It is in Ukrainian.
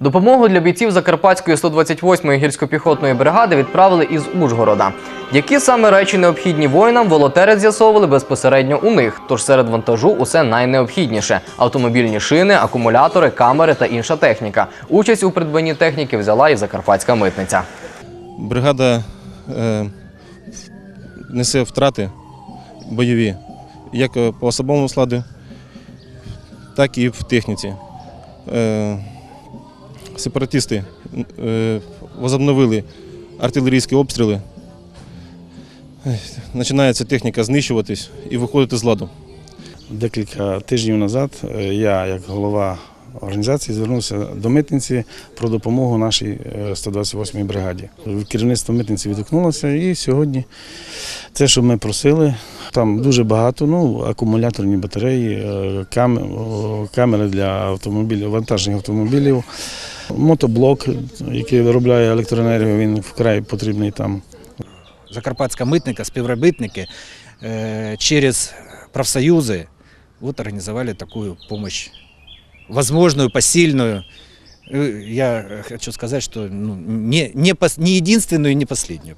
Допомогу для бійців Закарпатської 128-ї гірсько-піхотної бригади відправили із Ужгорода. Які саме речі необхідні воїнам, волонтери з'ясовували безпосередньо у них. Тож серед вантажу усе найнеобхідніше: автомобільні шини, акумулятори, камери та інша техніка. Участь у придбанні техніки взяла і закарпатська митниця. Бригада е, несе втрати бойові, як по особовому складу, так і в техніці. Е, сепаратисти е, возобновили артилерійські обстріли. Починається техніка знищуватись і виходити з ладу. Декілька тижнів назад е, я, як голова організації, звернувся до митниці про допомогу нашій е, 128-й бригаді. Керівництво митниці відгукнулося, і сьогодні це, що ми просили, там дуже багато, ну, акумуляторні батареї, е, камери для автомобілів, вантажних автомобілів, мотоблок, який виробляє електроенергію, він вкрай потрібний там. Закарпатська митника, співробітники э, через профсоюзы вот организовали такую помощь, возможную, посильную. Э, Я хочу сказать, что ну, не, не, пос- не единственную и не последнюю.